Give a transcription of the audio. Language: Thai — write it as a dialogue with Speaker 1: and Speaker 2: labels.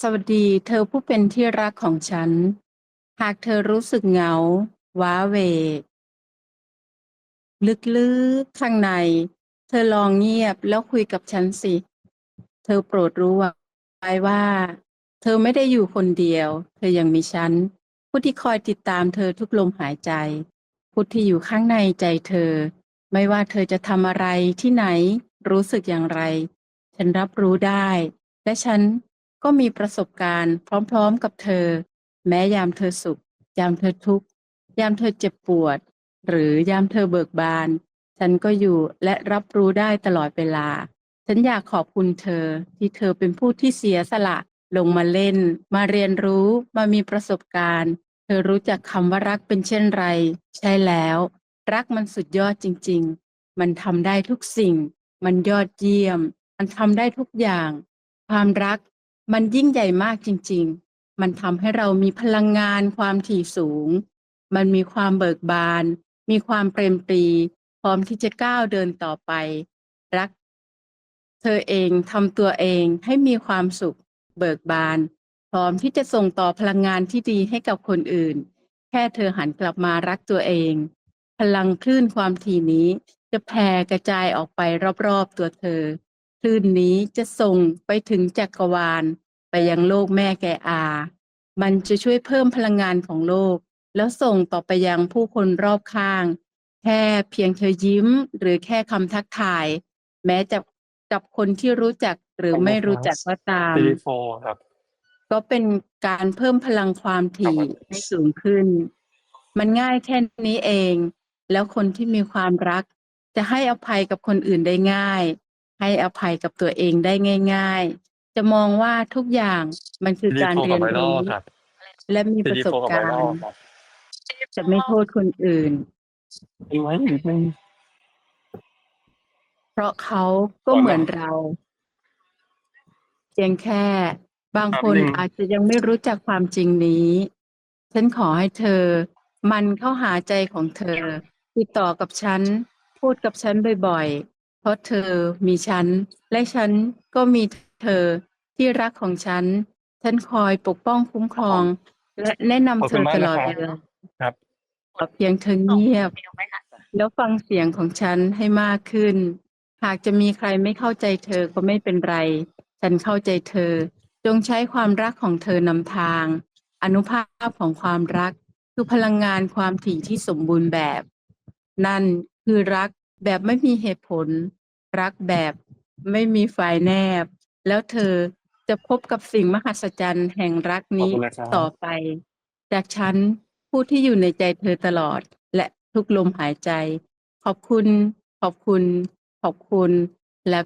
Speaker 1: สวัสดีเธอผู้เป็นที่รักของฉัน หากเธอรู้สึกเหงา ว้าเว ลึกๆข้างใน เธอลองเงียบแล้วคุยกับฉันสิ เธอโปรดรู้ไว้ว่า เธอไม่ได้อยู่คนเดียว เธอยังมีฉัน ผู้ที่คอยติดตามเธอทุกลมหายใจ ผู้ที่อยู่ข้างในใจเธอ ไม่ว่าเธอจะทำอะไรที่ไหน รู้สึกอย่างไร ฉันรับรู้ได้ และฉัน ก็มีประสบการณ์พร้อมๆกับเธอ แม้ยามเธอสุข ยามเธอทุกข์ ยามเธอเจ็บปวด หรือยามเธอเบิกบาน ฉันก็อยู่และรับรู้ได้ตลอดเวลา ฉันอยากขอบคุณเธอที่เธอเป็นผู้ที่เสียสละลงมาเล่น มาเรียนรู้มามีประสบการณ์ เธอรู้จักคำว่ารักเป็นเช่นไร ใช่แล้ว รักมันสุดยอดจริง ๆ มันทำได้ทุกสิ่ง มันยอดเยี่ยม มันทำได้ทุกอย่าง ความรัก มันยิ่งใหญ่มากจริง ๆ มันทำให้เรามีพลังงานความถี่สูง มันมีความเบิกบาน มีความเปรมปรี พร้อมที่จะก้าวเดินต่อไป รัก เธอเองทำตัวเองให้มีความสุข เบิกบาน พร้อมที่จะส่งต่อพลังงานที่ดีให้กับคนอื่น แค่เธอหันกลับมารักตัวเอง พลังคลื่นความถี่นี้จะแผ่กระจายออกไปรอบๆตัวเธอ คลื่นนี้จะส่งไปถึงจักรวาล ไปยังโลกแม่แก่อา มันจะช่วยเพิ่มพลังงานของโลก แล้วส่งต่อไปยังผู้คนรอบข้าง แค่เพียงเธอยิ้มหรือแค่คำทักทาย แม้จะกับคนที่รู้จักหรือไม่รู้จักก็ตาม
Speaker 2: ซีรีส์โฟครับ
Speaker 1: ก็เป็นการเพิ่มพลังความถี่ให้สูงขึ้น มันง่ายแค่นี้เอง แล้วคนที่มีความรัก จะให้อภัยกับคนอื่นได้ง่าย ให้อภัยกับตัวเองได้ง่าย ๆ จะมองว่าทุกอย่างมันคือ
Speaker 2: ซีรี
Speaker 1: การ
Speaker 2: ส์โฟ
Speaker 1: เรี
Speaker 2: กั
Speaker 1: ย
Speaker 2: บ
Speaker 1: น
Speaker 2: ไวรัล
Speaker 1: รู้
Speaker 2: ครับ
Speaker 1: และมี
Speaker 2: ซี
Speaker 1: ประ
Speaker 2: รีส์
Speaker 1: ส
Speaker 2: โฟ
Speaker 1: บ
Speaker 2: กับไว
Speaker 1: การ
Speaker 2: รัล
Speaker 1: ณ์
Speaker 2: ครับ
Speaker 1: จะไม่โทษคนอื่น
Speaker 2: อีกไว้นิดนึง
Speaker 1: เพราะเขาก็เหมือนเราเพียงแค่บางคน
Speaker 2: แป๊บนึง
Speaker 1: อาจจะยังไม่รู้จักความจริงนี้ ฉันขอให้เธอ มันเข้าหาใจของเธอ ติดต่อกับฉัน พูดกับฉันบ่อยๆ เพราะเธอมีฉัน และฉันก็มีเธ อที่รักของฉัน ฉันคอยปกป้องคุ้มครอง และแนะ
Speaker 2: ขอบ
Speaker 1: นำเธ
Speaker 2: คุณ
Speaker 1: อ
Speaker 2: มาก
Speaker 1: ต
Speaker 2: นะ
Speaker 1: ลอด
Speaker 2: ครับ
Speaker 1: เวลา
Speaker 2: ครับ
Speaker 1: ขอเพียงเธอเงียบ แล้วฟังเสียงของฉันให้มากขึ้น หากจะมีใครไม่เข้าใจเธอก็ไม่เป็นไร ฉันเข้าใจเธอ จงใช้ความรักของเธอนำทาง อนุภาพของความรัก คือพลังงานความถี่ที่สมบูรณ์แบบ นั่นคือรักแบบไม่มีเหตุผล รักแบบไม่มีฝ่ายแนบ แล้วเธอจะพบกับสิ่งมหัศจรรย์แห่งรัก
Speaker 2: ขอบ
Speaker 1: นี้
Speaker 2: คุณนะครับ
Speaker 1: ต่อไป จากฉันผู้ที่อยู่ในใจเธอตลอด และทุกลมหายใจ ขอบคุณ ขอบคุณ ขอบคุณ